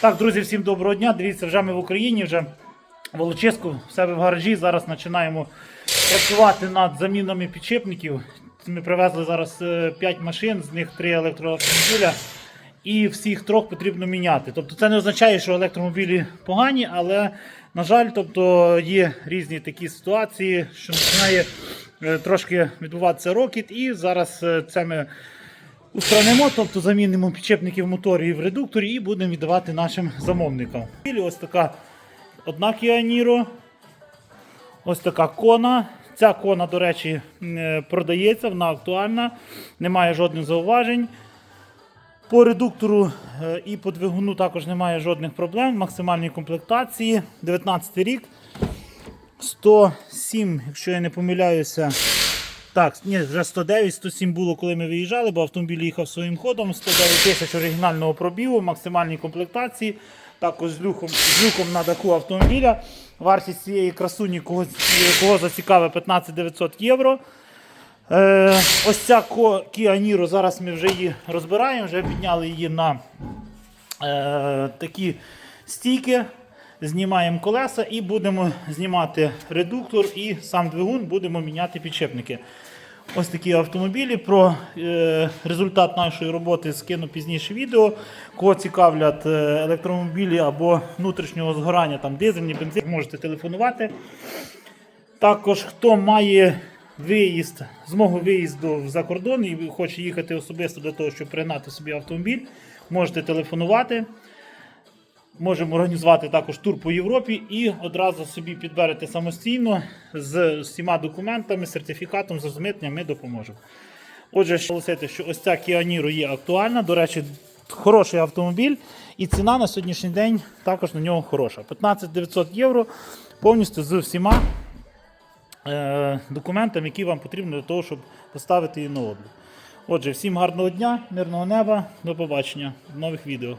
Так, друзі, всім доброго дня. Дивіться, вже ми в Україні, вже в Волочиську, в себе в гаражі. Зараз починаємо працювати над замінами підшипників. Ми привезли зараз 5 машин, з них 3 електроавтомобіля. І всіх трьох потрібно міняти. Тобто це не означає, що електромобілі погані, але, на жаль, тобто є різні такі ситуації, що починає е, трошки відбуватися рокіт. І зараз е, це ми устранимо, тобто замінимо підчепники в моторі і в редукторі і будемо віддавати нашим замовникам. Ось така одна Niro, ось така кона. Ця кона, до речі, е, продається, вона актуальна, немає жодних зауважень. По редуктору е, і по двигуну також немає жодних проблем. Максимальній комплектації. 19 рік. 107, якщо я не помиляюся. Так, ні, вже 109, 107 було, коли ми виїжджали, бо автомобіль їхав своїм ходом. 109 тисяч оригінального пробігу, максимальній комплектації. Також з люком, з люком на даху автомобіля. Вартість цієї красуні, кого, кого зацікавить, 15 900 євро. Е, ось ця Kia Niro, зараз ми вже її розбираємо, вже підняли її на е, такі стійки. Знімаємо колеса і будемо знімати редуктор і сам двигун, будемо міняти підшипники. Ось такі автомобілі. Про е, результат нашої роботи скину пізніше відео. Кого цікавлять е, електромобілі або внутрішнього згорання, там дизельні, бензин, можете телефонувати. Також хто має виїзд, змогу виїзду за кордон і хоче їхати особисто для того, щоб пригнати собі автомобіль, можете телефонувати. Можемо організувати також тур по Європі і одразу собі підберете самостійно з всіма документами, сертифікатом, з розмитненням ми допоможемо. Отже, ще наголосити, що ось ця Kia Niro є актуальна. До речі, хороший автомобіль, і ціна на сьогоднішній день також на нього хороша. 15 900 євро повністю з всіма е, документами, які вам потрібні для того, щоб поставити її на облік. Отже, всім гарного дня, мирного неба, до побачення в нових відео.